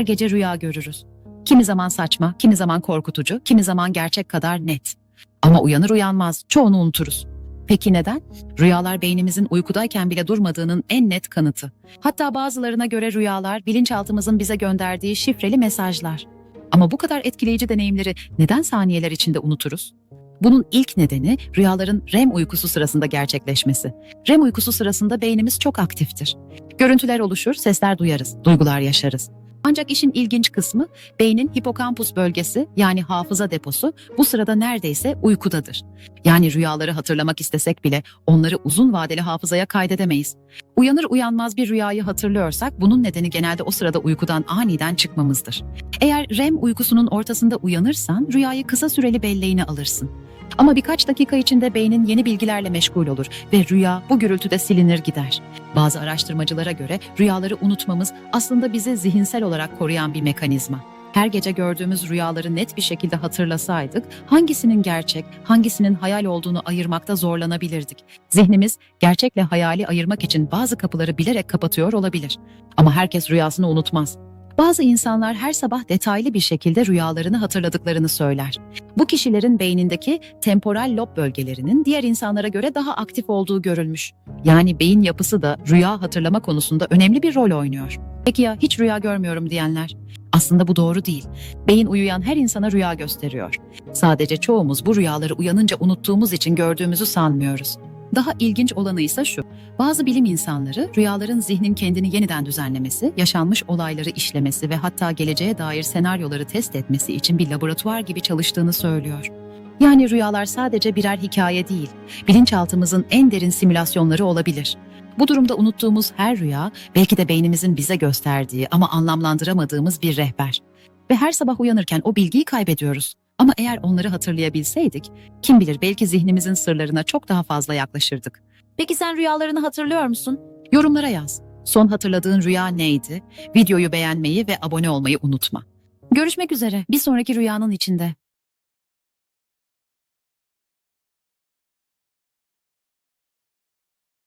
her gece rüya görürüz. Kimi zaman saçma, kimi zaman korkutucu, kimi zaman gerçek kadar net. Ama uyanır uyanmaz çoğunu unuturuz. Peki neden? Rüyalar beynimizin uykudayken bile durmadığının en net kanıtı. Hatta bazılarına göre rüyalar bilinçaltımızın bize gönderdiği şifreli mesajlar. Ama bu kadar etkileyici deneyimleri neden saniyeler içinde unuturuz? Bunun ilk nedeni rüyaların REM uykusu sırasında gerçekleşmesi. REM uykusu sırasında beynimiz çok aktiftir. Görüntüler oluşur, sesler duyarız, duygular yaşarız. Ancak işin ilginç kısmı beynin hipokampus bölgesi yani hafıza deposu bu sırada neredeyse uykudadır. Yani rüyaları hatırlamak istesek bile onları uzun vadeli hafızaya kaydedemeyiz. Uyanır uyanmaz bir rüyayı hatırlıyorsak bunun nedeni genelde o sırada uykudan aniden çıkmamızdır. Eğer REM uykusunun ortasında uyanırsan rüyayı kısa süreli belleğine alırsın. Ama birkaç dakika içinde beynin yeni bilgilerle meşgul olur ve rüya bu gürültüde silinir gider. Bazı araştırmacılara göre rüyaları unutmamız aslında bizi zihinsel olarak koruyan bir mekanizma. Her gece gördüğümüz rüyaları net bir şekilde hatırlasaydık, hangisinin gerçek, hangisinin hayal olduğunu ayırmakta zorlanabilirdik. Zihnimiz gerçekle hayali ayırmak için bazı kapıları bilerek kapatıyor olabilir. Ama herkes rüyasını unutmaz. Bazı insanlar her sabah detaylı bir şekilde rüyalarını hatırladıklarını söyler. Bu kişilerin beynindeki temporal lob bölgelerinin diğer insanlara göre daha aktif olduğu görülmüş. Yani beyin yapısı da rüya hatırlama konusunda önemli bir rol oynuyor. Peki ya hiç rüya görmüyorum diyenler? Aslında bu doğru değil. Beyin uyuyan her insana rüya gösteriyor. Sadece çoğumuz bu rüyaları uyanınca unuttuğumuz için gördüğümüzü sanmıyoruz. Daha ilginç olanı ise şu. Bazı bilim insanları rüyaların zihnin kendini yeniden düzenlemesi, yaşanmış olayları işlemesi ve hatta geleceğe dair senaryoları test etmesi için bir laboratuvar gibi çalıştığını söylüyor. Yani rüyalar sadece birer hikaye değil, bilinçaltımızın en derin simülasyonları olabilir. Bu durumda unuttuğumuz her rüya belki de beynimizin bize gösterdiği ama anlamlandıramadığımız bir rehber. Ve her sabah uyanırken o bilgiyi kaybediyoruz. Ama eğer onları hatırlayabilseydik, kim bilir belki zihnimizin sırlarına çok daha fazla yaklaşırdık. Peki sen rüyalarını hatırlıyor musun? Yorumlara yaz. Son hatırladığın rüya neydi? Videoyu beğenmeyi ve abone olmayı unutma. Görüşmek üzere bir sonraki rüyanın içinde.